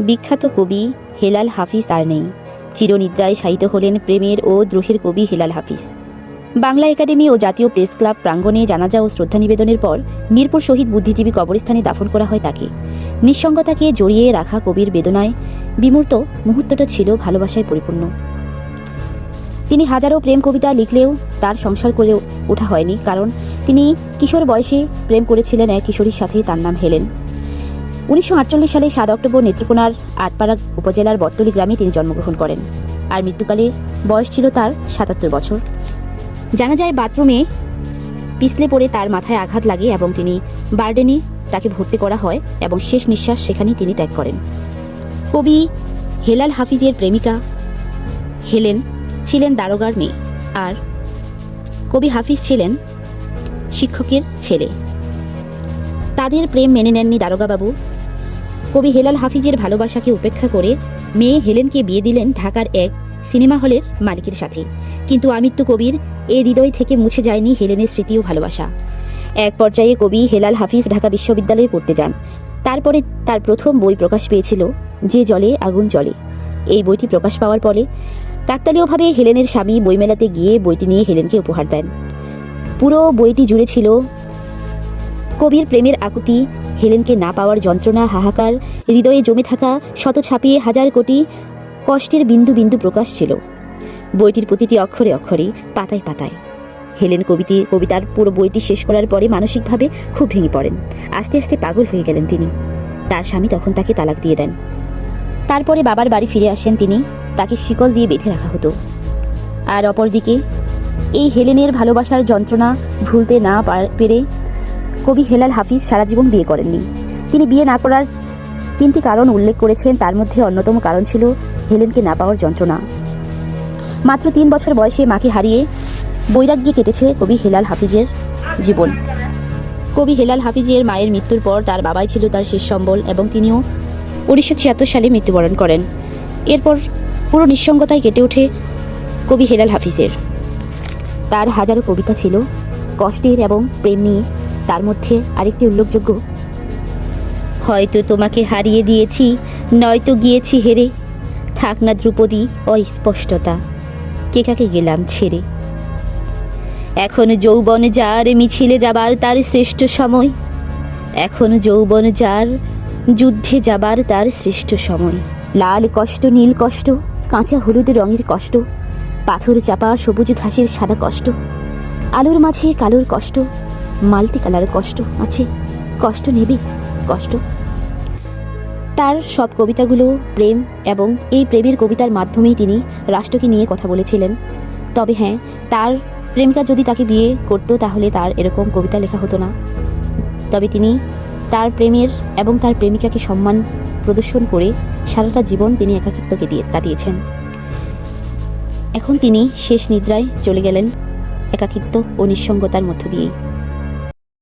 বিখ্যাত কবি হেলাল হাফিজ আর নেই। চিরনিদ্রায় শায়িত হলেন প্রেমের ও দ্রোহের কবি হেলাল হাফিজ। বাংলা একাডেমি ও জাতীয় প্রেস ক্লাব প্রাঙ্গণে জানাজা ও শ্রদ্ধা নিবেদনের পর মিরপুর শহীদ বুদ্ধিজীবী কবরস্থানে দাফন করা হয় তাকে। নিঃসঙ্গতাকে জড়িয়ে রাখা কবির বেদনায় বিমূর্ত মুহূর্তটা ছিল ভালোবাসায় পরিপূর্ণ। তিনি হাজারো প্রেম কবিতা লিখলেও তার সংসার করে ওঠা হয়নি, কারণ তিনি কিশোর বয়সে প্রেম করেছিলেন এক কিশোরীর সাথে, তার নাম হেলেন। উনিশশো আটচল্লিশ সালে সাত অক্টোবর নেত্রকোনার আটপাড়া উপজেলার বর্তলি গ্রামে তিনি জন্মগ্রহণ করেন। আর মৃত্যুকালে বয়স ছিল তার সাতাত্তর বছর। জানা যায়, বাথরুমে পিছলে পড়ে তার মাথায় আঘাত লাগে এবং তিনি বার্ডেনে তাকে ভর্তি করা হয় এবং শেষ নিঃশ্বাস সেখানেই তিনি ত্যাগ করেন। কবি হেলাল হাফিজের প্রেমিকা হেলেন ছিলেন দারোগার মেয়ে আর কবি হাফিজ ছিলেন শিক্ষকের ছেলে। তাদের প্রেম মেনে নেননি দারোগাবাবু। কবি হেলাল হাফিজের ভালোবাসাকে উপেক্ষা করে মেয়ে হেলেনকে বিয়ে দিলেন ঢাকার এক সিনেমা হলের মালিকের সাথে। কিন্তু আমিত্য কবির এ হৃদয় থেকে মুছে যায়নি হেলেনের স্মৃতি ও ভালোবাসা। এক পর্যায়ে কবি হেলাল হাফিজ ঢাকা বিশ্ববিদ্যালয়ে পড়তে যান। তারপরে তার প্রথম বই প্রকাশ পেয়েছিল, যে জলে আগুন জলে এই বইটি প্রকাশ পাওয়ার পরে কাকতালীয়ভাবে হেলেনের স্বামী বইমেলাতে গিয়ে বইটি নিয়ে হেলেনকে উপহার দেন। পুরো বইটি জুড়ে ছিল কবির প্রেমের আকুতি হেলেনকে না পাওয়ার যন্ত্রণা, হাহাকার, হৃদয়ে জমে থাকা শত ছাপিয়ে হাজার কোটি কষ্টের বিন্দু বিন্দু প্রকাশ ছিল। বইটির প্রতিটি অক্ষরে অক্ষরে, পাতায় পাতায়। হেলেন কবিতি, কবিতার পুরো বইটি শেষ করার পরে মানসিকভাবে খুব ভেঙে পড়েন। আস্তে আস্তে পাগল হয়ে গেলেন তিনি। তার স্বামী তখন তাকে তালাক দিয়ে দেন। তারপরে বাবার বাড়ি ফিরে আসেন তিনি। তাকে শিকল দিয়ে বেঁধে রাখা হতো। আর অপরদিকে, এই হেলেনের ভালোবাসার যন্ত্রণা ভুলতে না পার- কবি হেলাল হাফিজ সারা জীবন বিয়ে করেননি। তিনি বিয়ে না করার তিনটি কারণ উল্লেখ করেছেন, তার মধ্যে অন্যতম কারণ ছিল হেলেনকে না পাওয়ার যন্ত্রণা। মাত্র তিন বছর বয়সে মাকে হারিয়ে বৈরাগ্যে কেটেছে কবি হেলাল হাফিজের জীবন। কবি হেলাল হাফিজের মায়ের মৃত্যুর পর তার বাবাই ছিল তার শেষ সম্বল এবং তিনিও উনিশশো ছিয়াত্তর সালে মৃত্যুবরণ করেন। এরপর পুরো নিঃসঙ্গতায় কেটে ওঠে কবি হেলাল হাফিজের। তার হাজারো কবিতা ছিল কষ্টের এবং প্রেম নিয়ে তার মধ্যে আরেকটি উল্লেখযোগ্য। হয়তো তোমাকে হারিয়ে দিয়েছি, নয়তো গিয়েছি হেরে। থাক না ধ্রুপদী, অস্পষ্টতা। কে কাকে গেলাম ছেড়ে? এখন যৌবন যার মিছিলে যাবার তার শ্রেষ্ঠ সময়। এখন যৌবন যার যুদ্ধে যাবার তার শ্রেষ্ঠ সময়। লাল কষ্ট, নীল কষ্ট, কাঁচা হলুদ রঙের কষ্ট, পাথর চাপা সবুজ ঘাসের সাদা কষ্ট, আলোর মাঝে কালোর কষ্ট মাল্টি কালার কষ্ট আছে। কষ্ট নেবে, কষ্ট। তার সব কবিতাগুলো প্রেম এবং এই প্রেমের কবিতার মাধ্যমেই তিনি রাষ্ট্রকে নিয়ে কথা বলেছিলেন। তবে হ্যাঁ তার প্রেমিকা যদি তাকে বিয়ে করতো তাহলে তার এরকম কবিতা লেখা হতো না। তবে তিনি তার প্রেমের এবং তার প্রেমিকাকে সম্মান প্রদর্শন করে সারাটা জীবন তিনি একাকিত্ব কেটিয়ে কাটিয়েছেন। এখন তিনি শেষ নিদ্রায় চলে গেলেন একাকিত্ব ও নিঃসঙ্গতার মধ্য দিয়েই।